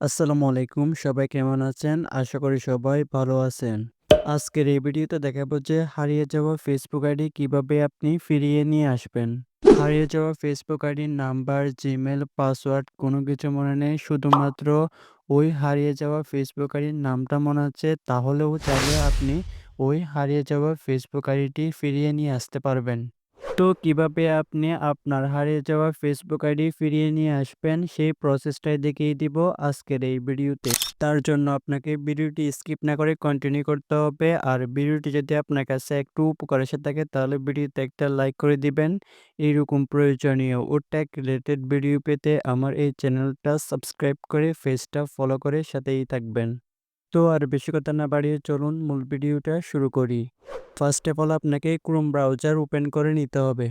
আসসালামু আলাইকুম, সবাই কেমন আছেন? আশা করি সবাই ভালো আছেন। আজকের এই ভিডিওতে দেখাবো যে হারিয়ে যাওয়া ফেসবুক আইডি কীভাবে আপনি ফিরিয়ে নিয়ে আসবেন। হারিয়ে যাওয়া ফেসবুক আইডির নাম্বার জিমেল পাসওয়ার্ড কোনো কিছু মনে নেই। শুধুমাত্র ওই হারিয়ে যাওয়া ফেসবুক আইডির নামটা মনে আছে। তাহলেও চাইলে আপনি ওই হারিয়ে যাওয়া ফেসবুক আইডিটি ফিরিয়ে নিয়ে আসতে পারবেন। তো কীভাবে আপনি আপনার হারিয়ে যাওয়া ফেসবুক আইডি ফিরিয়ে নিয়ে আসবেন, সেই প্রসেসটাই দেখিয়ে দিব আজকের এই ভিডিওতে। তার জন্য আপনাকে ভিডিওটি স্কিপ না করে কন্টিনিউ করতে হবে। আর ভিডিওটি যদি আপনার কাছে একটু উপকার এসে থাকে, তাহলে ভিডিওতে একটা লাইক করে দিবেন। এইরকম প্রয়োজনীয় ও ট্যাক রিলেটেড ভিডিও পেতে আমার এই চ্যানেলটা সাবস্ক্রাইব করে ফেসটা ফলো করে সাথেই থাকবেন। তো আর বেশি কথা না বাড়িয়ে চলুন, মূল ভিডিওটা শুরু করি। ফার্স্ট অফ অল আপনাকে ক্রোম ব্রাউজার ওপেন করে নিতে হবে।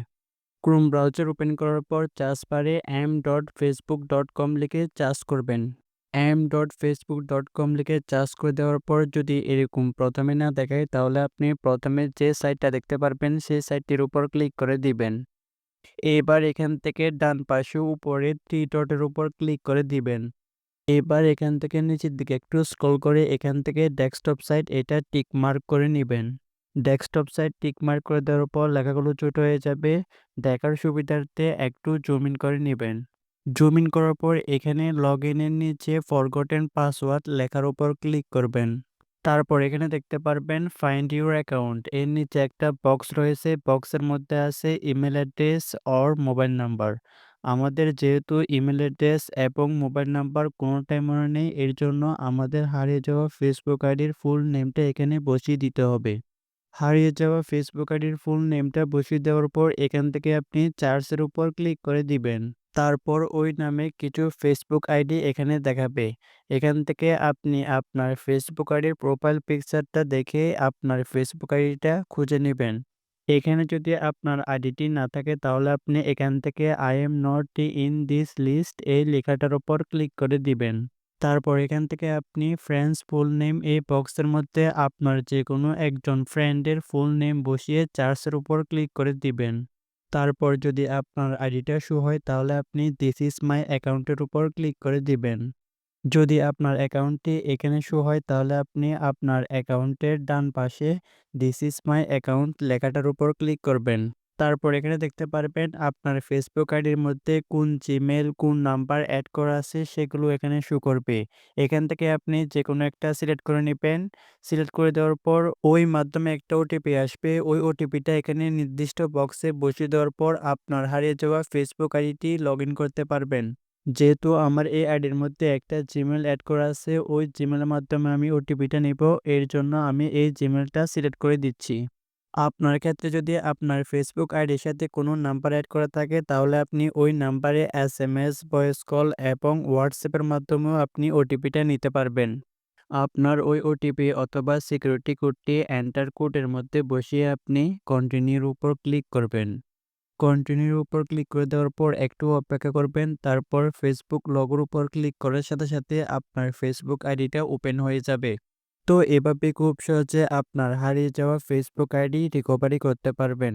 ক্রোম ব্রাউজার ওপেন করার পর চার্জ পারে m dot Facebook dot com লিখে চার্জ করবেন। M dot Facebook dot com লিখে চার্জ করে দেওয়ার পর যদি এরকম প্রথমে না দেখায়, তাহলে আপনি প্রথমে যে সাইটটা দেখতে পারবেন, সেই সাইটটির উপর ক্লিক করে দিবেন। এবার এখান থেকে ডান পাশে উপরে থ্রি ডটের উপর ক্লিক করে দিবেন। এবার এখান থেকে নিচের দিকে একটু স্ক্রল করে এখান থেকে ডেস্কটপ সাইট এটা টিক মার্ক করে নেবেন। ডেস্কটপ সাইট টিক মার্ক করে দেওয়ার পর লেখাগুলো ছোট হয়ে যাবে। দেখার সুবিধার্থে একটু জুম ইন করে নেবেন। জুম ইন করার পর এখানে লগ ইনের নিচে ফরগটেন পাসওয়ার্ড লেখার উপর ক্লিক করবেন। তারপর এখানে দেখতে পারবেন ফাইন্ড ইউর অ্যাকাউন্ট এর নিচে একটা বক্স রয়েছে। বক্সের মধ্যে আছে email address or mobile number আমাদের যেহেতু ইমেল অ্যাড্রেস এবং মোবাইল নাম্বার কোনোটাই মনে নেই, এর জন্য আমাদের হারিয়ে যাওয়া ফেসবুক আইডির ফুল নেমটা এখানে বসিয়ে দিতে হবে। হারিয়ে যাওয়া ফেসবুক আইডির ফুল নেমটা বসিয়ে দেওয়ার পর এখান থেকে আপনি চার্জের উপর ক্লিক করে দিবেন। তারপর ওই নামে কিছু ফেসবুক আইডি এখানে দেখাবে। এখান থেকে আপনি আপনার ফেসবুক আইডির প্রোফাইল পিকচারটা দেখে আপনার ফেসবুক আইডিটা খুঁজে নেবেন। এখানে যদি আপনার আইডিটি না থাকে তাহলে আপনি এখান থেকে I am not in this list এই লেখাটার উপর ক্লিক করে দিবেন। তারপর এখান থেকে আপনি ফ্রেন্ডস ফুল নেম এই বক্সের মধ্যে আপনার যে কোনো একজন ফ্রেন্ডের ফুল নেম বসিয়ে চার্চের উপর ক্লিক করে দিবেন। তারপর যদি আপনার আইডিটা শু হয়, তাহলে আপনি দিস ইজ মাই অ্যাকাউন্টের উপর ক্লিক করে দিবেন। যদি আপনার অ্যাকাউন্টটি এখানে শো হয়, তাহলে আপনি আপনার অ্যাকাউন্টের ডান পাশে দিস ইজ মাই অ্যাকাউন্ট লেখাটার উপর ক্লিক করবেন। তারপর এখানে দেখতে পারবেন আপনার ফেসবুক আইডির মধ্যে কোন জিমেল কোন নাম্বার অ্যাড করা আছে সেগুলো এখানে শো করবে। এখান থেকে আপনি যে কোনো একটা সিলেক্ট করে নেবেন। সিলেক্ট করে দেওয়ার পর ওই মাধ্যমে একটা ওটিপি আসবে। ওই ওটিপিটা এখানে নির্দিষ্ট বক্সে বসিয়ে দেওয়ার পর আপনার হারিয়ে যাওয়া ফেসবুক আইডিটি লগ করতে পারবেন। যেহেতু আমার এই আইডির মধ্যে একটা জিমেল অ্যাড করা আছে, ওই জিমেলের মাধ্যমে আমি ওটিপিটা নিব। এর জন্য আমি এই জিমেলটা সিলেক্ট করে দিচ্ছি। আপনার ক্ষেত্রে যদি আপনার ফেসবুক আইডির সাথে কোনো নাম্বার অ্যাড করা থাকে, তাহলে আপনি ওই নাম্বারে S M S voice call এবং হোয়াটসঅ্যাপের মাধ্যমেও আপনি ওটিপিটা নিতে পারবেন। আপনার ওই ওটিপি অথবা সিকিউরিটি কোডটি এন্টার কোডের মধ্যে বসিয়ে আপনি কন্টিনিউর উপর ক্লিক করবেন। কন্টিনিউর উপর ক্লিক করে দেওয়ার পর একটু অপেক্ষা করবেন, তারপর ফেসবুক লগোর উপর ক্লিক করার সাথে সাথে আপনার ফেসবুক আইডিটা ওপেন হয়ে যাবে। তো এভাবে খুব সহজে আপনার হারিয়ে যাওয়া ফেসবুক আইডি রিকভারি করতে পারবেন।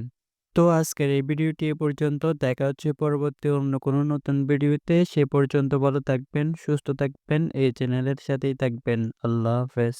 তো আজকের এই ভিডিওটি এ পর্যন্ত। দেখা হচ্ছে পরবর্তী অন্য কোনো নতুন ভিডিওতে। সে পর্যন্ত ভালো থাকবেন, সুস্থ থাকবেন, এই চ্যানেলের সাথেই থাকবেন। আল্লাহ হাফেজ।